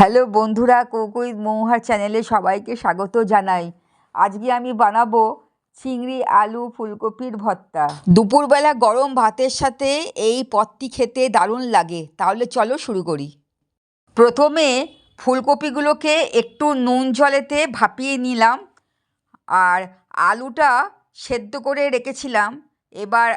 Hello বন্ধুরা কোকুই মৌহার চ্যানেলে সবাইকে স্বাগত জানাই। আজকে আমি বানাবো চিংড়ি, আলু, ফুলকপির ভর্তা। দুপুরবেলা গরম ভাতের সাথে এই পদটি খেতে দারুণ লাগে, তাহলে চলো শুরু করি। প্রথমে ফুলকপিগুলোকে একটু নুন জলেতে ভাপিয়ে নিলাম, আর আলুটা সেদ্ধ করে রেখেছিলাম। এবার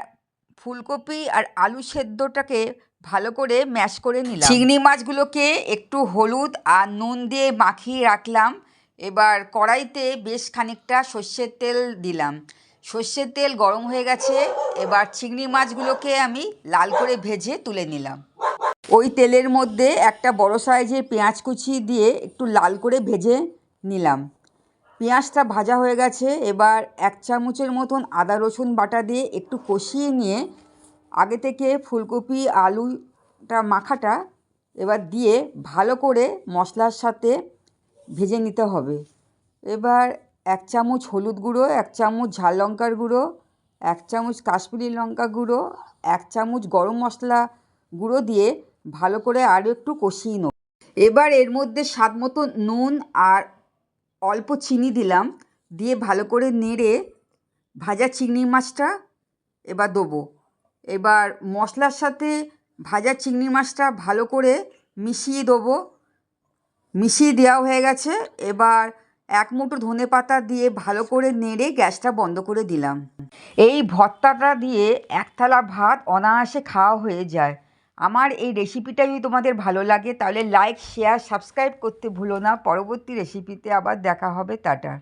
ফুলকপি আর আলু সেদ্ধটাকে ভালো করে ম্যাশ করে নিলাম। চিংড়ি মাছগুলোকে একটু হলুদ আর নুন দিয়ে মাখিয়ে রাখলাম। এবার কড়াইতে বেশ খানিকটা সর্ষের তেল দিলাম। সর্ষের তেল গরম হয়ে গেছে। এবার চিংড়ি মাছগুলোকে আমি লাল করে ভেজে তুলে নিলাম। ওই তেলের মধ্যে একটা বড় সাইজের পেঁয়াজ কুচি দিয়ে একটু লাল করে ভেজে নিলাম। পেঁয়াজটা ভাজা হয়ে গেছে। এবার এক চামচের মতন আদা রসুন বাটা দিয়ে একটু কষিয়ে নিয়ে আগে থেকে ফুলকপি আলুটা মাখাটা এবার দিয়ে ভালো করে মশলার সাথে ভেজে নিতে হবে। এবার এক চামচ হলুদ গুঁড়ো, এক চামচ ঝাল লঙ্কার গুঁড়ো, এক চামচ কাশ্মীরি লঙ্কা গুঁড়ো, এক চামচ গরম মশলা গুঁড়ো দিয়ে ভালো করে আরও একটু কষিয়ে নেব। এবার এর মধ্যে স্বাদ মতো নুন আর অল্প চিনি দিলাম, দিয়ে ভালো করে নেড়ে ভাজা চিংড়ি মাছটা এবার দেবো। এবার মশলার সাথে ভাজা চিংড়ি মাছটা ভালো করে মিশিয়ে দেবো। মিশিয়ে দেওয়া হয়ে গেছে। এবার এক মুঠো ধনে পাতা দিয়ে ভালো করে নেড়ে গ্যাসটা বন্ধ করে দিলাম। এই ভর্তাটা দিয়ে এক থালা ভাত অনায়াসে খাওয়া হয়ে যায়। আমার এই রেসিপিটা যদি তোমাদের ভালো লাগে, তাহলে লাইক শেয়ার সাবস্ক্রাইব করতে ভুলো না। পরবর্তী রেসিপিতে আবার দেখা হবে। টাটা।